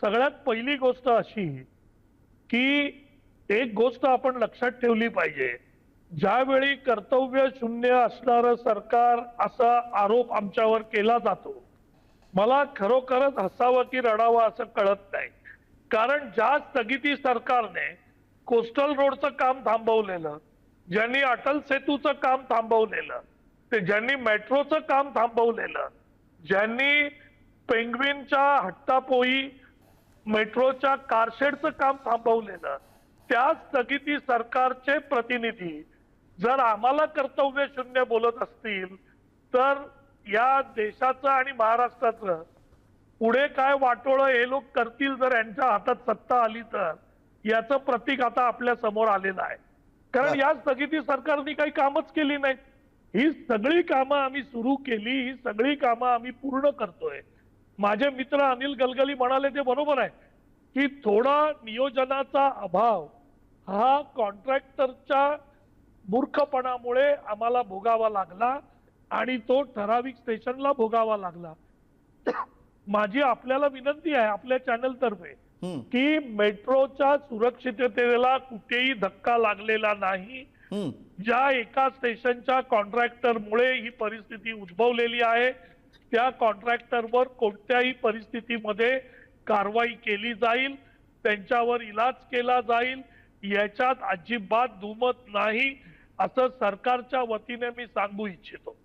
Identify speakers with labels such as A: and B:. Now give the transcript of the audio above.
A: सगळ्यात पहिली गोष्ट अशी की एक गोष्ट आपण लक्षात ठेवली पाहिजे. ज्यावेळी कर्तव्य शून्य असणारं सरकार असा आरोप आमच्यावर केला जातो मला खरोखरच हसावं की रडावं असं कळत नाही. कारण ज्या स्थगिती सरकारने कोस्टल रोडचं काम थांबवलेलं ज्यांनी अटल सेतूचं काम थांबवलेलं ते ज्यांनी मेट्रोचं काम थांबवलेलं ज्यांनी पेंग्विनच्या हट्टापोई मेट्रोच्या कारशेडचं काम थांबवलेलं. त्या स्थगिती सरकारचे प्रतिनिधी जर आम्हाला कर्तव्य शून्य बोलत असतील तर या देशाचं आणि महाराष्ट्राचं पुढे काय वाटोळं हे लोक करतील जर यांच्या हातात सत्ता आली तर याचं प्रतीक आता आपल्यासमोर आलेलं आहे. कारण. या स्थगिती सरकारने काही कामच केली नाहीत. ही सगळी कामं आम्ही सुरू केली ही सगळी कामं आम्ही पूर्ण करतोय. माझे मित्र अनिल गलगली म्हणाले ते बरोबर आहे. की थोडा नियोजनाचा अभाव हा कॉन्ट्रॅक्टरच्या मूर्खपणामुळे आम्हाला भोगावा लागला आणि तो ठराविक स्टेशनला भोगावा लागला. माझी आपल्याला विनंती आहे आपल्या चॅनल तर्फे
B: हम्म,
A: की मेट्रोच्या सुरक्षिततेला कुठेही धक्का लागलेला नाही. ज्या एका स्टेशनच्या कॉन्ट्रॅक्टरमुळे ही परिस्थिती उद्भवलेली आहे त्या कॉन्ट्रॅक्टरवर कोणत्याही परिस्थितीमध्ये कारवाई केली जाईल त्यांच्यावर इलाज केला जाईल याच्यात अजिबात दुमत नाही असं सरकारच्या वतीने मी सांगू इच्छितो.